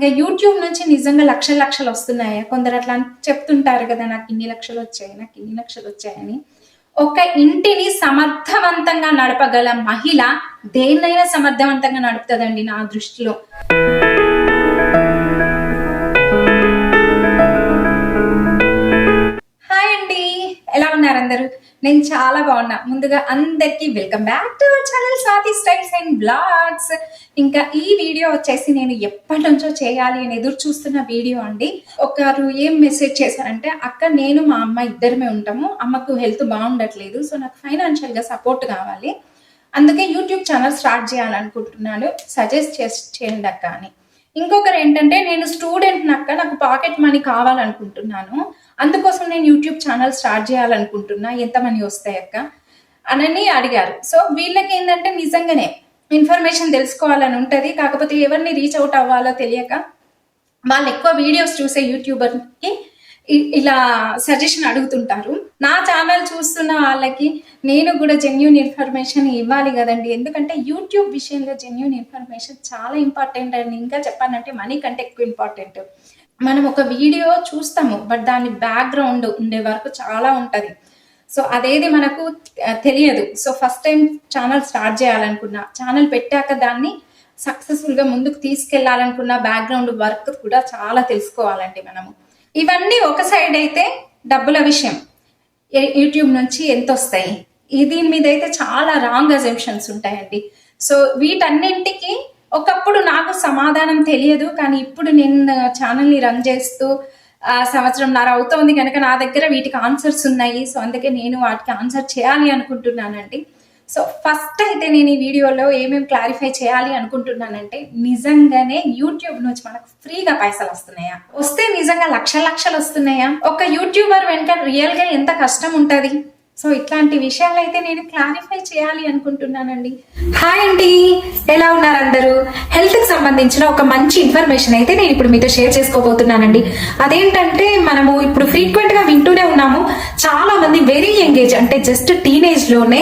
ఇంకా యూట్యూబ్ నుంచి నిజంగా లక్షల లక్షలు వస్తున్నాయా? కొందరు అట్లా అని చెప్తుంటారు కదా నాకు ఇన్ని లక్షలు వచ్చాయి నాకు ఇన్ని లక్షలు వచ్చాయని. ఒక ఇంటిని సమర్థవంతంగా నడపగల మహిళ దేన్నైనా సమర్థవంతంగా నడుపుతుందండి నా దృష్టిలో. ఉన్నారు అందరూ. నేను చాలా బాగున్నా. ముందుగా అందరికీ welcome back to our channel Swathi styles and blogs ఇంకా ఈ వీడియో వచ్చేసి నేను ఎప్పటి నుంచో చేయాలి అని ఎదురు చూస్తున్న వీడియో అండి. ఒకరు ఏం మెసేజ్ చేశారంటే అక్క నేను మా అమ్మ ఇద్దరమే ఉంటాము. అమ్మకు హెల్త్ బాగుండట్లేదు. సో నాకు ఫైనాన్షియల్గా సపోర్ట్ కావాలి. అందుకే యూట్యూబ్ ఛానల్ స్టార్ట్ చేయాలనుకుంటున్నాను. సజెస్ట్ చేసి చేయండి అక్క అని. ఇంకొకరు ఏంటంటే నేను స్టూడెంట్ నక్క నాకు పాకెట్ మనీ కావాలనుకుంటున్నాను. అందుకోసం నేను యూట్యూబ్ ఛానల్ స్టార్ట్ చేయాలనుకుంటున్నా. ఎంత మనీ వస్తాయక్క అనని అడిగారు. సో వీళ్ళకి ఏంటంటే నిజంగానే ఇన్ఫర్మేషన్ తెలుసుకోవాలని ఉంటుంది. కాకపోతే ఎవరిని రీచ్ అవుట్ అవ్వాలో తెలియక వాళ్ళు ఎక్కువ వీడియోస్ చూసే యూట్యూబర్కి ఇలా సజెషన్ అడుగుతుంటారు. నా ఛానల్ చూస్తున్న వాళ్ళకి నేను కూడా జెన్యున్ ఇన్ఫర్మేషన్ ఇవ్వాలి కదండి. ఎందుకంటే యూట్యూబ్ విషయంలో జెన్యున్ ఇన్ఫర్మేషన్ చాలా ఇంపార్టెంట్ అండి. ఇంకా చెప్పాలంటే మనీ కంటే ఎక్కువ ఇంపార్టెంట్ మనం ఒక వీడియో చూస్తాము బట్ దాని బ్యాక్గ్రౌండ్ ఉండే వరకు చాలా ఉంటుంది. సో అదేది మనకు తెలియదు. So first time channel start చేయాలనుకున్నా ఛానల్ పెట్టాక దాన్ని సక్సెస్ఫుల్గా ముందుకు తీసుకెళ్ళాలనుకున్న బ్యాక్గ్రౌండ్ వర్క్ కూడా చాలా తెలుసుకోవాలండి మనము. ఇవన్నీ ఒక సైడ్ అయితే డబ్బుల విషయం. యూట్యూబ్ నుంచి ఎంత వస్తాయి దీని మీద అయితే చాలా రాంగ్ అజంప్షన్స్ ఉంటాయండి. సో వీటన్నింటికి ఒకప్పుడు నాకు సమాధానం తెలియదు కానీ ఇప్పుడు నేను ఛానల్ని రన్ చేస్తూ ఆ సంవత్సరంన్నర అవుతోంది కనుక నా దగ్గర వీటికి ఆన్సర్స్ ఉన్నాయి. సో అందుకే నేను వాటికి ఆన్సర్ చేయాలి అనుకుంటున్నానండి. సో ఫస్ట్ అయితే నేను ఈ వీడియోలో ఏమేమి క్లారిఫై చేయాలి అనుకుంటున్నానంటే నిజంగానే యూట్యూబ్ నుంచి మనకు ఫ్రీగా పైసలు వస్తున్నాయా? వస్తే నిజంగా లక్ష లక్షలు వస్తున్నాయా? ఒక యూట్యూబర్ వెనుక రియల్గా ఎంత కష్టం ఉంటుంది? సో ఇట్లాంటి విషయాలు అయితే నేను క్లారిఫై చేయాలి అనుకుంటున్నానండి. హాయ్ అండి ఎలా ఉన్నారు అందరూ? హెల్త్కి సంబంధించిన ఒక మంచి ఇన్ఫర్మేషన్ అయితే నేను ఇప్పుడు మీతో షేర్ చేసుకోబోతున్నానండి. అదేంటంటే మనము ఇప్పుడు ఫ్రీక్వెంట్గా వింటూనే ఉన్నాము. చాలా మంది వెరీ యంగ్ ఏజ్ అంటే జస్ట్ టీనేజ్లోనే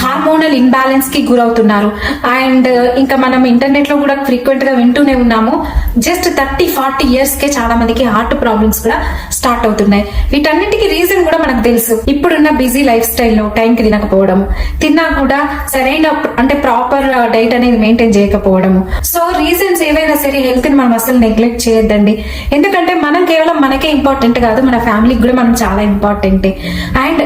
హార్మోనల్ ఇన్బ్యాలెన్స్కి గురవుతున్నారు. అండ్ uh, ఇంకా మనం ఇంటర్నెట్లో కూడా ఫ్రీక్వెంట్గా వింటూనే ఉన్నాము. జస్ట్ థర్టీ ఫార్టీ ఇయర్స్ కే చాలా మందికి హార్ట్ ప్రాబ్లమ్స్ కూడా స్టార్ట్ అవుతున్నాయి. వీటన్నిటికీ రీజన్ కూడా మనకు తెలుసు. ఇప్పుడున్న బిజీ లైఫ్ స్టైల్లో టైంకి తినకపోవడం. తిన్నా కూడా సరైన అంటే ప్రాపర్ డైట్ అనేది మెయింటైన్ చేయకపోవడము. సో రీజన్స్ ఏవైనా సరే హెల్త్ని మనం అసలు నెగ్లెక్ట్ చేయొద్దండి. ఎందుకంటే మనం కేవలం మనకే ఇంపార్టెంట్ కాదు మన ఫ్యామిలీకి కూడా మనం చాలా ఇంపార్టెంట్. అండ్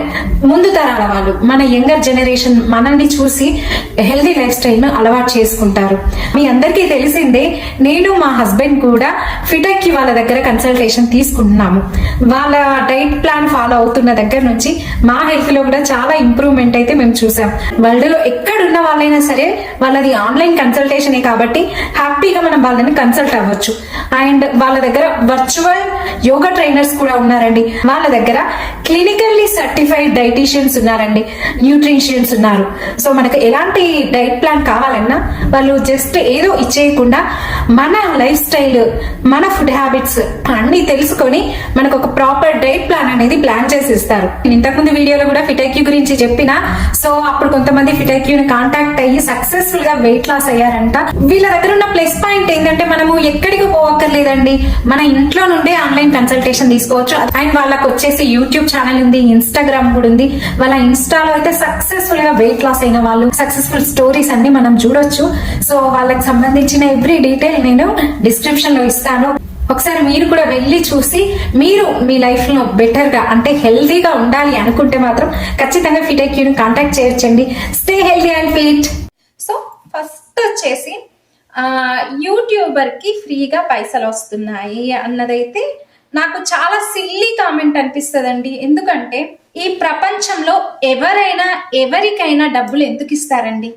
ముందు తరాల వాళ్ళు మన యంగర్ జనరేషన్ మనల్ని చూసి హెల్దీ లైఫ్ స్టైల్ను అలవాటు చేసుకుంటారు. మీ అందరికీ తెలిసిందే నేను మా హస్బెండ్ కూడా ఫిటక్కి వాళ్ళ దగ్గర కన్సల్టేషన్ తీసుకుంటున్నాము. వాళ్ళ డైట్ ప్లాన్ ఫాలో అవుతున్న దగ్గర నుంచి మా హెల్త్ కూడా చాలా ఇంప్రూవ్మెంట్ అయితే మేము చూసాం. వరల్డ్లో ఎక్కడున్న వాళ్ళైనా సరే వాళ్ళది ఆన్లైన్ కన్సల్టేషనే కాబట్టి హ్యాపీగా మనం వాళ్ళని కన్సల్ట్ అవ్వచ్చు. అండ్ వాళ్ళ దగ్గర వర్చువల్ యోగా ట్రైనర్స్ కూడా ఉన్నారండి. వాళ్ళ దగ్గర క్లినికల్లీ సర్టిఫైడ్ డైటీషియన్స్ ఉన్నారండి. న్యూట్రిషియన్స్ ఉన్నారు. సో మనకు ఎలాంటి డైట్ ప్లాన్ కావాలన్నా వాళ్ళు జస్ట్ ఏదో ఇచ్చేయకుండా మన లైఫ్ స్టైల్ మన ఫుడ్ హ్యాబిట్స్ అన్ని తెలుసుకొని మనకు ఒక ప్రాపర్ డైట్ ప్లాన్ అనేది ప్లాన్ చేసి ఇస్తారు నేను ఇంతకుముందు వీడియోలో కూడా ఫిటైక్యూ గురించి చెప్పిన. సో అప్పుడు కొంతమంది ఫిటైక్యూని కాంటాక్ట్ అయ్యి సక్సెస్ఫుల్గా వెయిట్ లాస్ అయ్యారంట. వీళ్ళ దగ్గర ఉన్న ప్లస్ పాయింట్ ఏంటంటే మనము ఎక్కడికి పోవక్కర్లేదండి. మన ఇంట్లో నుండే ఆన్లైన్ కన్సల్టేషన్ తీసుకోవచ్చు. అండ్ వాళ్ళకి వచ్చేసి యూట్యూబ్ ఛానల్ ఉంది ఇన్స్టాగ్రామ్ కూడా ఉంది. వాళ్ళ ఇన్స్టాలో అయితే సక్సెస్ఫుల్గా వెయిట్ లాస్ అయిన వాళ్ళు సక్సెస్ఫుల్ స్టోరీస్ అన్ని మనం చూడొచ్చు. సో వాళ్ళకి సంబంధించిన ఎవ్రీ డీటెయిల్ నేను డిస్క్రిప్షన్లో ఇస్తాను. ఒకసారి మీరు కూడా వెళ్ళి చూసి మీరు మీ లైఫ్లో బెటర్గా అంటే హెల్తీగా ఉండాలి అనుకుంటే మాత్రం ఖచ్చితంగా ఫిటెక్యూని కాంటాక్ట్ చేయొచ్చండి. Stay healthy and fit so first వచ్చేసి యూట్యూబర్కి యూట్యూబర్కి ఫ్రీగా పైసలు వస్తున్నాయి అన్నదైతే నాకు చాలా సిల్లీ కామెంట్ అనిపిస్తుందండి. ఎందుకంటే ఈ ప్రపంచంలో ఎవరైనా ఎవరికైనా డబ్బులు ఎందుకు ఇస్తారండి?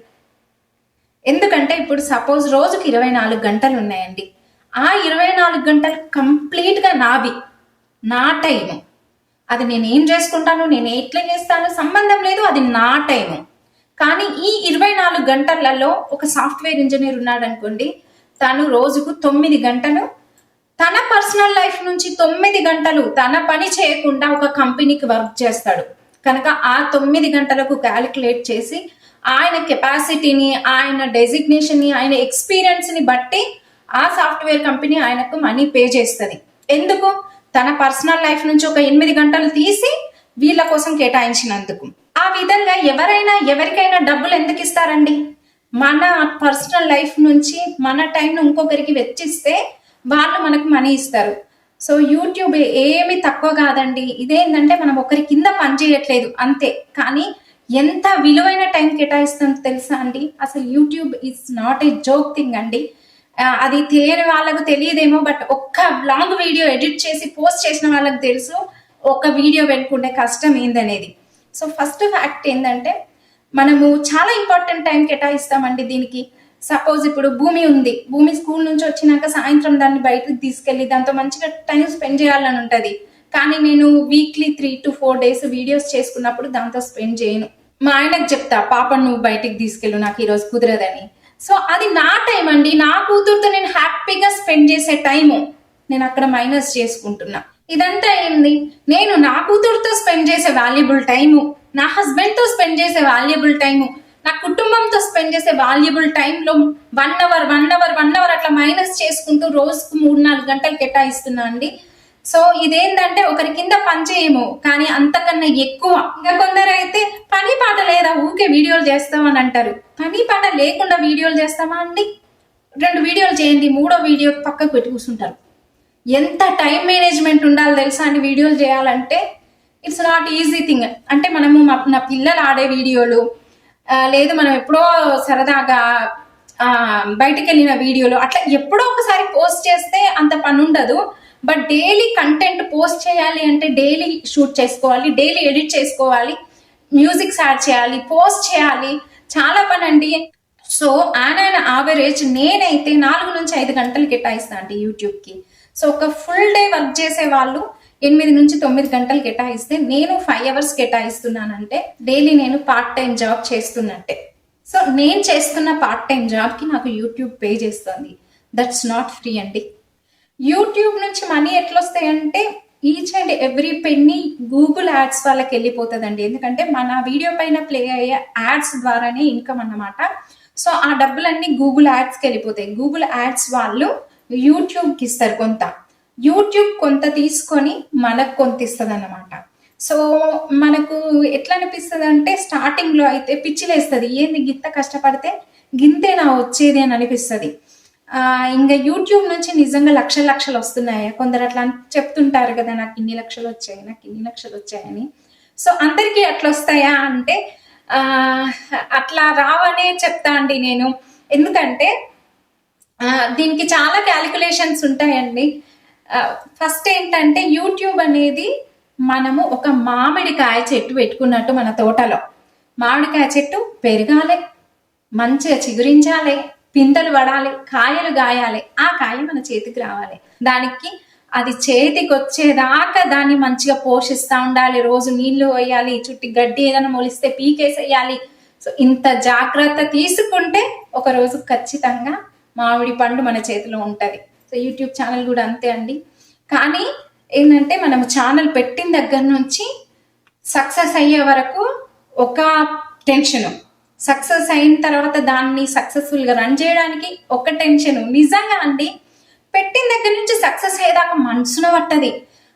ఎందుకంటే ఇప్పుడు సపోజ్ రోజుకి ఇరవై నాలుగు గంటలు ఉన్నాయండి. ఆ ఇరవై నాలుగు గంటలు కంప్లీట్గా నావి. నా టైం అది నేను ఏం చేసుకుంటాను నేను ఎట్లా చేస్తాను సంబంధం లేదు అది నా టైము. కానీ ఈ ఇరవై నాలుగు గంటలలో ఒక సాఫ్ట్వేర్ ఇంజనీర్ ఉన్నాడు అనుకోండి తను రోజుకు తొమ్మిది గంటలు తన పర్సనల్ లైఫ్ నుంచి తొమ్మిది గంటలు తన పని చేయకుండా ఒక కంపెనీకి వర్క్ చేస్తాడు. కనుక ఆ తొమ్మిది గంటలకు క్యాలిక్యులేట్ చేసి ఆయన కెపాసిటీని ఆయన డెసిగ్నేషన్ని ఆయన ఎక్స్పీరియన్స్ని బట్టి ఆ సాఫ్ట్వేర్ కంపెనీ ఆయనకు మనీ పే చేస్తుంది. ఎందుకు? తన పర్సనల్ లైఫ్ నుంచి ఒక ఎనిమిది గంటలు తీసి వీళ్ళ కోసం కేటాయించినందుకు. ఆ విధంగా ఎవరైనా ఎవరికైనా డబ్బులు ఎందుకు ఇస్తారండి? మన పర్సనల్ లైఫ్ నుంచి మన టైంను ఇంకొకరికి వెచ్చిస్తే వాళ్ళు మనకు మనీ ఇస్తారు. సో యూట్యూబ్ ఏమి తక్కువ కాదండి. ఇదేంటంటే మనం ఒకరి కింద పని చేయట్లేదు అంతే. కానీ ఎంత విలువైన టైం కేటాయిస్తుందో తెలుసా అండి? అసలు YouTube is not a joke thing అండి. అది తెలియని వాళ్ళకు తెలియదేమో బట్ ఒక్క లాంగ్ వీడియో ఎడిట్ చేసి పోస్ట్ చేసిన వాళ్ళకి తెలుసు ఒక వీడియో పెట్టుకుంటే కష్టం ఏందనేది. సో ఫస్ట్ ఫ్యాక్ట్ ఏంటంటే మనము చాలా ఇంపార్టెంట్ టైం కేటాయిస్తామండి దీనికి. సపోజ్ ఇప్పుడు భూమి ఉంది. భూమి స్కూల్ నుంచి వచ్చినాక సాయంత్రం దాన్ని బయటకు తీసుకెళ్ళి దాంతో మంచిగా టైం స్పెండ్ చేయాలని ఉంటుంది. కానీ నేను weekly three to four days videos చేసుకున్నప్పుడు దాంతో స్పెండ్ చేయను. మా ఆయనకు చెప్తా పాప నువ్వు బయటికి తీసుకెళ్ళు నాకు ఈరోజు కుదరదని. సో అది నా టైం అండి. నా కూతురుతో నేను హ్యాపీగా స్పెండ్ చేసే టైము నేను అక్కడ మైనస్ చేసుకుంటున్నా. ఇదంతా ఏంది? నేను నా కూతురుతో స్పెండ్ చేసే వాల్యుబుల్ టైము నా హస్బెండ్తో స్పెండ్ చేసే వాల్యుబుల్ టైము నా కుటుంబంతో స్పెండ్ చేసే వాల్యుబుల్ టైంలో one hour one hour one hour అట్లా మైనస్ చేసుకుంటూ రోజుకు మూడు నాలుగు గంటలు కేటాయిస్తున్నా అండి. సో ఇదేంటంటే ఒకరి కింద పని చేయము కానీ అంతకన్నా ఎక్కువ. ఇంకా కొందరు అయితే పని పాట లేదా ఊకే వీడియోలు చేస్తామని అంటారు. పని పాట లేకుండా వీడియోలు చేస్తామా అండి? రెండు వీడియోలు చేయండి మూడో వీడియో పక్కకు పెట్టి కూర్చుంటారు. ఎంత టైం మేనేజ్మెంట్ ఉండాలి తెలుసా అండి వీడియోలు చేయాలంటే? ఇట్స్ నాట్ ఈజీ థింగ్ అంటే మనము మా- నా పిల్లలు ఆడే వీడియోలు లేదు మనం ఎప్పుడో సరదాగా బయటకు బయటికి వెళ్ళిన వీడియోలు అట్లా ఎప్పుడో ఒకసారి పోస్ట్ చేస్తే అంత పని ఉండదు. బట్ డైలీ కంటెంట్ పోస్ట్ చేయాలి అంటే డైలీ షూట్ చేసుకోవాలి డైలీ ఎడిట్ చేసుకోవాలి మ్యూజిక్స్ యాడ్ చేయాలి పోస్ట్ చేయాలి. చాలా పని అండి సో ఆన్ ఆవరేజ్ నేనైతే నాలుగు నుంచి ఐదు గంటలు కేటాయిస్తాను అండి యూట్యూబ్కి. సో ఒక ఫుల్ డే వర్క్ చేసే వాళ్ళు ఎనిమిది నుంచి తొమ్మిది గంటలు కేటాయిస్తే నేను ఫైవ్ అవర్స్ కేటాయిస్తున్నానంటే డైలీ నేను పార్ట్ టైం జాబ్ చేస్తున్నట్టే. సో నేను చేస్తున్న పార్ట్ టైం జాబ్కి నాకు యూట్యూబ్ పే చేస్తుంది. దట్స్ నాట్ ఫ్రీ అండి. యూట్యూబ్ నుంచి money ఎట్లొస్తాయంటే each and every penny Google ads వాళ్ళకి వెళ్ళిపోతుందండి. ఎందుకంటే మన వీడియో పైన ప్లే అయ్యే యాడ్స్ ద్వారానే ఇన్కమ్ అన్నమాట. సో ఆ డబ్బులన్నీ గూగుల్ యాడ్స్కి వెళ్ళిపోతాయి. గూగుల్ యాడ్స్ వాళ్ళు యూట్యూబ్కి ఇస్తారు కొంత. యూట్యూబ్ కొంత తీసుకొని మనకు కొంత ఇస్తుంది అన్నమాట సో మనకు ఎట్లా అనిపిస్తుంది అంటే స్టార్టింగ్లో అయితే పిచ్చిలేస్తుంది. ఏంది గింత కష్టపడితే గింతే నా వచ్చేది అని అనిపిస్తుంది. ఇంకా యూట్యూబ్ నుంచి నిజంగా లక్ష లక్షలు వస్తున్నాయి? కొందరు అట్లా అని చెప్తుంటారు కదా నాకు ఇన్ని లక్షలు వచ్చాయి నాకు ఇన్ని లక్షలు వచ్చాయని. సో అందరికీ అట్లా వస్తాయా అంటే అట్లా రావనే చెప్తా అండి నేను. ఎందుకంటే దీనికి చాలా క్యాలిక్యులేషన్స్ ఉంటాయండి. ఫస్ట్ ఏంటంటే యూట్యూబ్ అనేది మనము ఒక మామిడికాయ చెట్టు పెట్టుకున్నట్టు మన తోటలో. మామిడికాయ చెట్టు పెరగాలి మంచిగా చిగురించాలి. పింతలు పడాలి కాయలు గాయాలి ఆ కాయ మన చేతికి రావాలి. దానికి అది చేతికి వచ్చేదాకా దాన్ని మంచిగా పోషిస్తూ ఉండాలి. రోజు నీళ్ళు వేయాలి చుట్టి గడ్డి ఏదైనా మొలిస్తే పీకేసేయాలి. సో ఇంత జాగ్రత్త తీసుకుంటే ఒక రోజు ఖచ్చితంగా మామిడి పండు మన చేతిలో ఉంటుంది. సో యూట్యూబ్ ఛానల్ కూడా అంతే అండి. కానీ ఏంటంటే మనం ఛానల్ పెట్టిన దగ్గర నుంచి సక్సెస్ అయ్యే వరకు ఒక టెన్షన్ సక్సెస్ అయిన తర్వాత దాన్ని సక్సెస్ఫుల్గా రన్ చేయడానికి ఒక టెన్షన్. నిజంగా అండి పెట్టిన దగ్గర నుంచి సక్సెస్ అయ్యేదాకా మనసున పట్టది.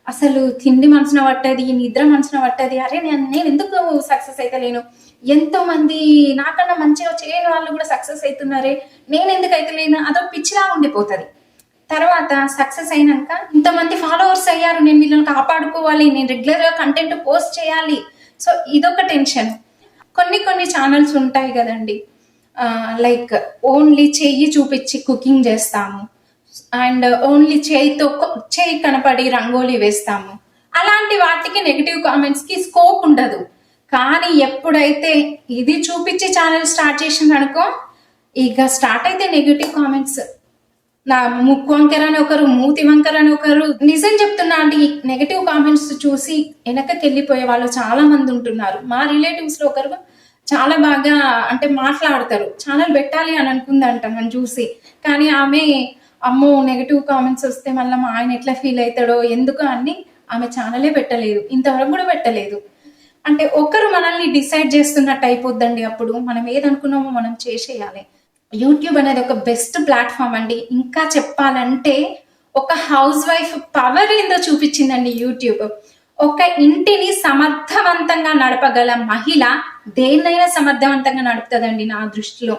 అసలు తిండి మనసున పట్టది నిద్ర మనసున పట్టది. అరే నేను నేను ఎందుకు సక్సెస్ అయితే లేను ఎంతో మంది నాకన్నా మంచిగా చేయని వాళ్ళు కూడా సక్సెస్ అవుతున్నారే నేను ఎందుకు అయితే లేను అదో పిచ్చిలా ఉండిపోతుంది. తర్వాత సక్సెస్ అయినాక ఇంతమంది ఫాలోవర్స్ అయ్యారు. నేను వీళ్ళని కాపాడుకోవాలి. నేను రెగ్యులర్గా కంటెంట్ పోస్ట్ చేయాలి. సో ఇదొక టెన్షన్. కొన్ని కొన్ని ఛానల్స్ ఉంటాయి కదండి. లైక్ ఓన్లీ చెయ్యి చూపించి కుకింగ్ చేస్తాము. అండ్ ఓన్లీ చేయితో చేయి కనపడి రంగోలీ వేస్తాము. అలాంటి వాటికి నెగిటివ్ కామెంట్స్కి స్కోప్ ఉండదు. కానీ ఎప్పుడైతే ఇది చూపించి ఛానల్ స్టార్ట్ చేసిందనుకో ఇక స్టార్ట్ అయితే నెగిటివ్ కామెంట్స్ నా ముక్కు వంకర అని ఒకరు మూతి వంకర అని ఒకరు నిజం చెప్తున్నా అంటే నెగటివ్ కామెంట్స్ చూసి వెనకకి వెళ్ళిపోయే వాళ్ళు చాలా మంది ఉంటున్నారు. మా రిలేటివ్స్లో ఒకరు చాలా బాగా అంటే మాట్లాడతారు. ఛానల్ పెట్టాలి అని అనుకుందంట నన్ను చూసి. కానీ ఆమె అమ్మో నెగటివ్ కామెంట్స్ వస్తే మళ్ళీ మా ఆయన ఎట్లా ఫీల్ అవుతాడో ఎందుకు అని ఆమె ఛానలే పెట్టలేదు. ఇంతవరకు కూడా పెట్టలేదు. అంటే ఒకరు మనల్ని డిసైడ్ చేస్తున్నట్టు అయిపోద్దండి అప్పుడు. మనం ఏదనుకున్నామో మనం చేసేయాలి. యూట్యూబ్ అనేది ఒక బెస్ట్ ప్లాట్ఫామ్ అండి. ఇంకా చెప్పాలంటే ఒక హౌస్ వైఫ్ పవర్ ఏందో చూపించిందండి యూట్యూబ్ ఒక ఇంటిని సమర్థవంతంగా నడపగల మహిళ దేన్నైనా సమర్థవంతంగా నడుపుతుందండి నా దృష్టిలో.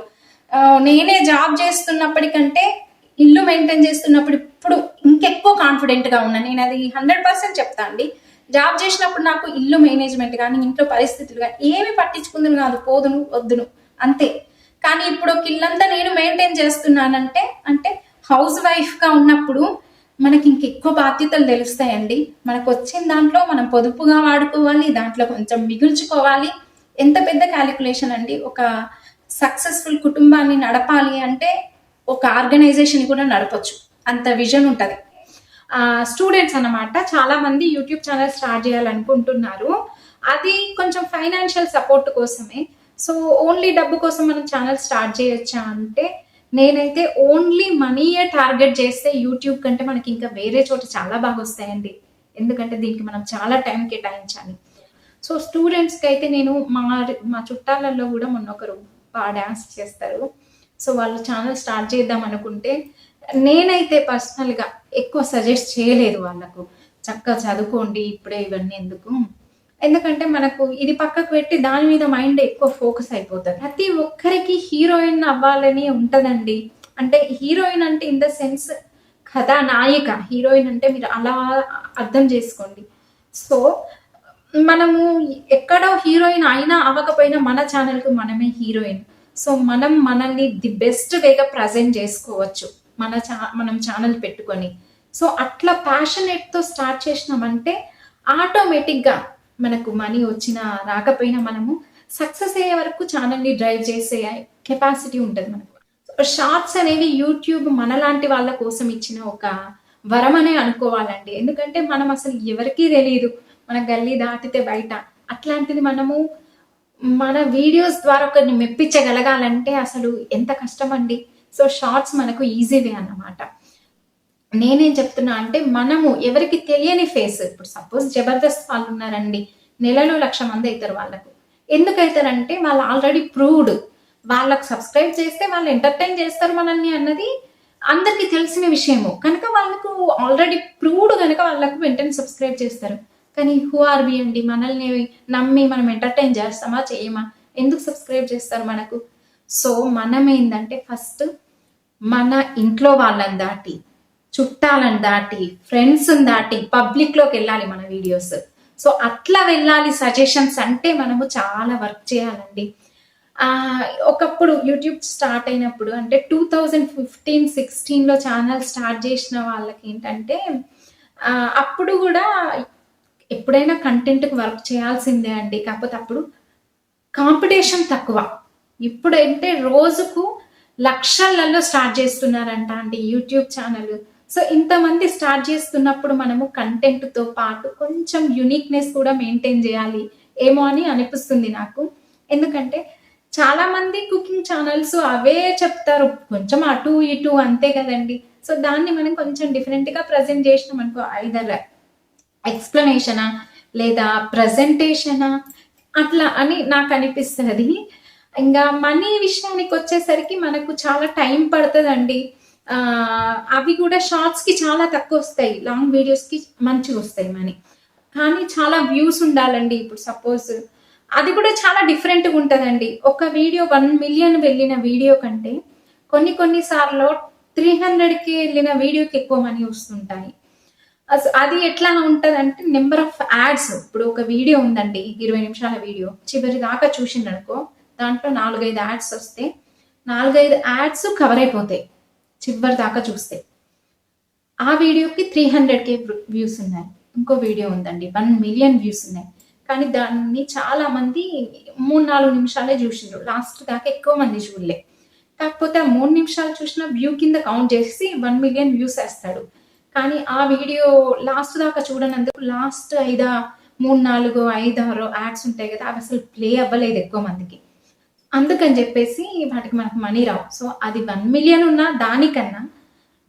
నేనే జాబ్ చేస్తున్నప్పటికంటే ఇల్లు మెయింటైన్ చేస్తున్నప్పుడు ఇప్పుడు ఇంకెక్కువ కాన్ఫిడెంట్గా ఉన్నా. నేను అది హండ్రెడ్ పర్సెంట్ చెప్తా అండి. జాబ్ చేసినప్పుడు నాకు ఇల్లు మేనేజ్మెంట్ కానీ ఇంట్లో పరిస్థితులు కానీ ఏమి పట్టించుకుందును కాదు. పోదును వద్దును. అంతే. కానీ ఇప్పుడు ఒక ఇల్లంతా నేను మెయింటైన్ చేస్తున్నానంటే అంటే హౌస్ వైఫ్గా ఉన్నప్పుడు మనకి ఇంకెక్కువ బాధ్యతలు తెలుస్తాయండి. మనకు వచ్చిన దాంట్లో మనం పొదుపుగా వాడుకోవాలి దాంట్లో కొంచెం మిగుల్చుకోవాలి. ఎంత పెద్ద క్యాలిక్యులేషన్ అండి? ఒక సక్సెస్ఫుల్ కుటుంబాన్ని నడపాలి అంటే ఒక ఆర్గనైజేషన్ కూడా నడపచ్చు. అంత విజన్ ఉంటుంది. స్టూడెంట్స్ అన్నమాట చాలా మంది యూట్యూబ్ ఛానల్ స్టార్ట్ చేయాలనుకుంటున్నారు. అది కొంచెం ఫైనాన్షియల్ సపోర్ట్ కోసమే. సో ఓన్లీ డబ్బు కోసం మనం ఛానల్ స్టార్ట్ చేయొచ్చా అంటే నేనైతే ఓన్లీ మనీయే టార్గెట్ చేస్తే యూట్యూబ్ కంటే మనకి ఇంకా వేరే చోట చాలా బాగా వస్తాయండి. ఎందుకంటే దీనికి మనం చాలా టైం కేటాయించాలి. సో స్టూడెంట్స్కి అయితే నేను మా మా చుట్టాలలో కూడా మొన్న ఒకరు బాగా డ్యాన్స్ చేస్తారు. సో వాళ్ళు ఛానల్ స్టార్ట్ చేద్దాం అనుకుంటే నేనైతే పర్సనల్గా ఎక్కువ సజెస్ట్ చేయలేదు వాళ్ళకు. చక్కగా చదువుకోండి ఇప్పుడే ఇవన్నీ ఎందుకు? ఎందుకంటే మనకు ఇది పక్కకు పెట్టి దాని మీద మైండ్ ఎక్కువ ఫోకస్ అయిపోతుంది. ప్రతి ఒక్కరికి హీరోయిన్ అవ్వాలని ఉంటదండి. అంటే హీరోయిన్ అంటే ఇన్ ద సెన్స్ కథానాయిక హీరోయిన్ అంటే మీరు అలా అర్థం చేసుకోండి. సో మనము ఎక్కడో హీరోయిన్ అయినా అవ్వకపోయినా మన ఛానల్కి మనమే హీరోయిన్. సో మనం మనల్ని ది బెస్ట్ వేగా ప్రజెంట్ చేసుకోవచ్చు. మన ఛా మనం ఛానల్ పెట్టుకొని. సో అట్లా ప్యాషనేట్తో స్టార్ట్ చేసినామంటే ఆటోమేటిక్గా మనకు మనీ వచ్చినా రాకపోయినా మనము సక్సెస్ అయ్యే వరకు ఛానల్ని డ్రైవ్ చేసే కెపాసిటీ ఉంటుంది మనకు. షార్ట్స్ అనేవి యూట్యూబ్ మనలాంటి వాళ్ళ కోసం ఇచ్చిన ఒక వరం అనే అనుకోవాలండి. ఎందుకంటే మనం అసలు ఎవరికీ తెలియదు మన గల్లీ దాటితే బయట. అట్లాంటిది మనము మన వీడియోస్ ద్వారా ఒకరిని మెప్పించగలగాలంటే అసలు ఎంత కష్టం అండి సో షార్ట్స్ మనకు ఈజీవే అన్నమాట. నేనేం చెప్తున్నా అంటే మనము ఎవరికి తెలియని ఫేస్ ఇప్పుడు సపోజ్ జబర్దస్త్ వాళ్ళు ఉన్నారండి. నెలలో లక్ష మంది అవుతారు వాళ్ళకు. ఎందుకైతారంటే వాళ్ళు ఆల్రెడీ ప్రూవ్డ్ వాళ్ళకు సబ్స్క్రైబ్ చేస్తే వాళ్ళు ఎంటర్టైన్ చేస్తారు మనల్ని అన్నది అందరికీ తెలిసిన విషయము. కనుక వాళ్ళకు ఆల్రెడీ ప్రూవ్డ్ కనుక వాళ్ళకు వెంటనే సబ్స్క్రైబ్ చేస్తారు. కానీ హూ ఆర్ బి అండి? మనల్ని నమ్మి మనం ఎంటర్టైన్ చేస్తామా? చేయమా? ఎందుకు సబ్స్క్రైబ్ చేస్తారు మనకు? సో మనం ఏంటంటే ఫస్ట్ మన ఇంట్లో వాళ్ళని దాటి చుట్టాలను దాటి ఫ్రెండ్స్ని దాటి పబ్లిక్లోకి వెళ్ళాలి మన వీడియోస్ సో అట్లా వెళ్ళాలి సజెషన్స్ అంటే మనము చాలా వర్క్ చేయాలండి. ఒకప్పుడు యూట్యూబ్ స్టార్ట్ అయినప్పుడు అంటే టూ థౌజండ్ ఫిఫ్టీన్ సిక్స్టీన్లో ఛానల్ స్టార్ట్ చేసిన వాళ్ళకి ఏంటంటే అప్పుడు కూడా ఎప్పుడైనా కంటెంట్కి వర్క్ చేయాల్సిందే అండి. కాకపోతే అప్పుడు కాంపిటీషన్ తక్కువ. ఇప్పుడంటే రోజుకు లక్షలలో స్టార్ట్ చేస్తున్నారంట అండి యూట్యూబ్ ఛానల్ సో ఇంతమంది స్టార్ట్ చేస్తున్నప్పుడు మనము కంటెంట్తో పాటు కొంచెం యునిక్నెస్ కూడా మెయింటైన్ చేయాలి. ఏమో అని అనిపిస్తుంది నాకు. ఎందుకంటే చాలా మంది కుకింగ్ ఛానల్స్ అవే చెప్తారు. కొంచెం అటు ఇటు అంతే కదండి. సో దాన్ని మనం కొంచెం డిఫరెంట్గా ప్రజెంట్ చేసినాం అనుకో ఐదర్ ఎక్స్ప్లెనేషనా లేదా ప్రజెంటేషనా అట్లా అని నాకు అనిపిస్తుంది. ఇంకా మనీ విషయానికి వచ్చేసరికి మనకు చాలా టైం పడుతుందండి. అవి కూడా షార్ట్స్కి చాలా తక్కువ వస్తాయి. లాంగ్ వీడియోస్కి మంచిగా వస్తాయి మనీ. కానీ చాలా వ్యూస్ ఉండాలండి. ఇప్పుడు సపోజ్ అది కూడా చాలా డిఫరెంట్గా ఉంటుందండి. ఒక వీడియో వన్ మిలియన్ వెళ్ళిన వీడియో కంటే కొన్ని కొన్ని సార్లు త్రీ హండ్రెడ్కి వెళ్ళిన వీడియోకి ఎక్కువ మనీ వస్తుంటాయి. అది ఎట్లా ఉంటుందంటే నెంబర్ ఆఫ్ యాడ్స్ ఇప్పుడు ఒక వీడియో ఉందండి ఇరవై నిమిషాల వీడియో చివరి దాకా చూసిండనుకో దాంట్లో నాలుగైదు యాడ్స్ వస్తే నాలుగైదు యాడ్స్ కవర్ అయిపోతాయి. చివరి దాకా చూస్తే. ఆ వీడియోకి త్రీ హండ్రెడ్ కే వ్యూస్ ఉన్నాయి. ఇంకో వీడియో ఉందండి. వన్ మిలియన్ వ్యూస్ ఉన్నాయి. కానీ దాన్ని చాలా మంది మూడు నాలుగు నిమిషాలే చూసిండ్రు. లాస్ట్ దాకా ఎక్కువ మంది చూడలే. కాకపోతే ఆ మూడు నిమిషాలు చూసిన వ్యూ కింద కౌంట్ చేసి వన్ మిలియన్ వ్యూస్ వేస్తాడు. కానీ ఆ వీడియో లాస్ట్ దాకా చూడనందుకు లాస్ట్ ఐదా మూడు నాలుగు ఐదు ఆరు యాడ్స్ ఉంటాయి కదా అవి అసలు ప్లే అవ్వలేదు ఎక్కువ మందికి. అందుకని చెప్పేసి వాటికి మనకు మనీ రావు. సో అది వన్ మిలియన్ ఉన్న దానికన్నా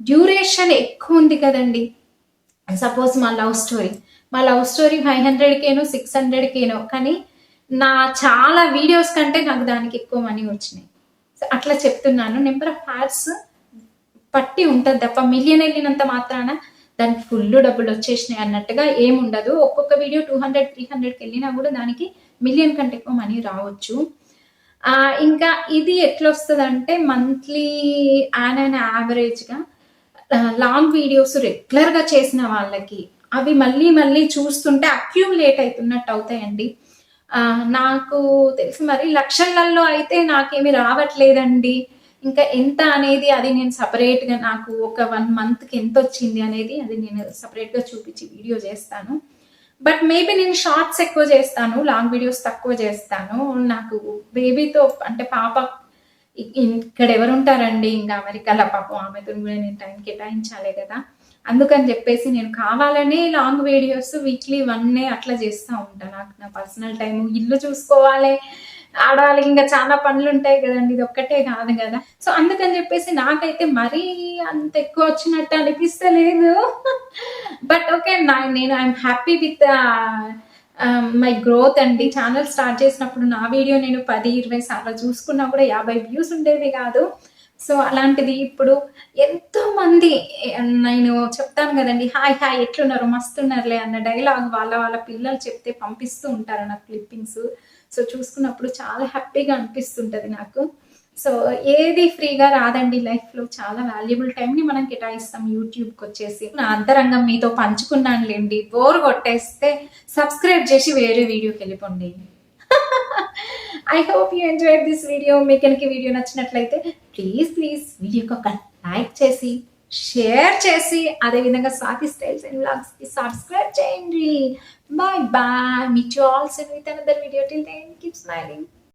డ్యూరేషన్ ఎక్కువ ఉంది కదండి. సపోజ్ మా లవ్ స్టోరీ మా లవ్ స్టోరీ ఫైవ్ హండ్రెడ్కేనో సిక్స్ హండ్రెడ్కేనో కానీ నా చాలా వీడియోస్ కంటే నాకు దానికి ఎక్కువ మనీ వచ్చినాయి. సో అట్లా చెప్తున్నాను. నెంబర్ ఆఫ్ హార్స్ పట్టి ఉంటుంది తప్ప మిలియన్ వెళ్ళినంత మాత్రాన దానికి ఫుల్ డబ్బులు వచ్చేసినాయి అన్నట్టుగా ఏముండదు ఒక్కొక్క వీడియో టూ హండ్రెడ్ త్రీ హండ్రెడ్కి వెళ్ళినా కూడా దానికి మిలియన్ కంటే ఎక్కువ మనీ రావచ్చు. ఇంకా ఇది ఎట్లా వస్తుంది అంటే మంత్లీ యాన్ అండ్ యావరేజ్గా లాంగ్ వీడియోస్ రెగ్యులర్గా చేసిన వాళ్ళకి అవి మళ్ళీ మళ్ళీ చూస్తుంటే అక్యూములేట్ అవుతున్నట్టు అవుతాయండి. నాకు తెలిసి మరి లక్షలలో అయితే నాకేమి రావట్లేదండి. ఇంకా ఎంత అనేది అది నేను సపరేట్గా నాకు ఒక వన్ మంత్కి ఎంత వచ్చింది అనేది అది నేను సపరేట్గా చూపించి వీడియో చేస్తాను. బట్ మేబీ నేను షార్ట్స్ ఎక్కువ చేస్తాను లాంగ్ వీడియోస్ తక్కువ చేస్తాను. నాకు బేబీతో అంటే పాప ఇక్కడ ఎవరు ఉంటారండి ఇంకా అమెరికాలో పాపం ఆమెతో కూడా నేను టైం కేటాయించాలి కదా. అందుకని చెప్పేసి నేను కావాలనే లాంగ్ వీడియోస్ వీక్లీ వన్నే అట్లా చేస్తూ ఉంటాను నాకు నా పర్సనల్ టైం ఇల్లు చూసుకోవాలి ఆడవాళ్ళకి ఇంకా చాలా పనులు ఉంటాయి కదండి ఇది ఒక్కటే కాదు కదా. సో అందుకని చెప్పేసి నాకైతే మరీ అంత ఎక్కువ వచ్చినట్టు అనిపిస్తలేదు. బట్ ఓకే నా నేను I'm happy with my growth అండి. ఛానల్ స్టార్ట్ చేసినప్పుడు నా వీడియో నేను పది ఇరవై సార్లు చూసుకున్నా కూడా యాభై వ్యూస్ ఉండేవి కాదు. సో అలాంటిది ఇప్పుడు ఎంతో మంది నేను చెప్తాను కదండి హాయ్ హాయ్ ఎట్లున్నారు? మస్తున్నారులే అన్న డైలాగ్ వాళ్ళ వాళ్ళ పిల్లలు చెప్తే పంపిస్తూ ఉంటారు నాకు క్లిప్పింగ్స్ సో చూసుకున్నప్పుడు చాలా హ్యాపీగా అనిపిస్తుంటుంది నాకు. సో ఏది ఫ్రీగా రాదండి లైఫ్లో చాలా వాల్యుబుల్ టైంని మనం కేటాయిస్తాం యూట్యూబ్కి వచ్చేసి నా అంతరంగం మీతో పంచుకున్నానులేండి. బోర్ కొట్టేస్తే సబ్స్క్రైబ్ చేసి వేరే వీడియోకి వెళ్ళిపోండి. I hope you enjoy this video మీకు కనుక వీడియో నచ్చినట్లయితే ప్లీజ్ ప్లీజ్ వీడియోకి ఒక లైక్ చేసి షేర్ చేసి అదేవిధంగా స్వాతి స్టైల్స్ అండ్ బ్లాగ్స్కి సబ్స్క్రైబ్ చేయండి. Bye bye meet you also with another video till then keep smiling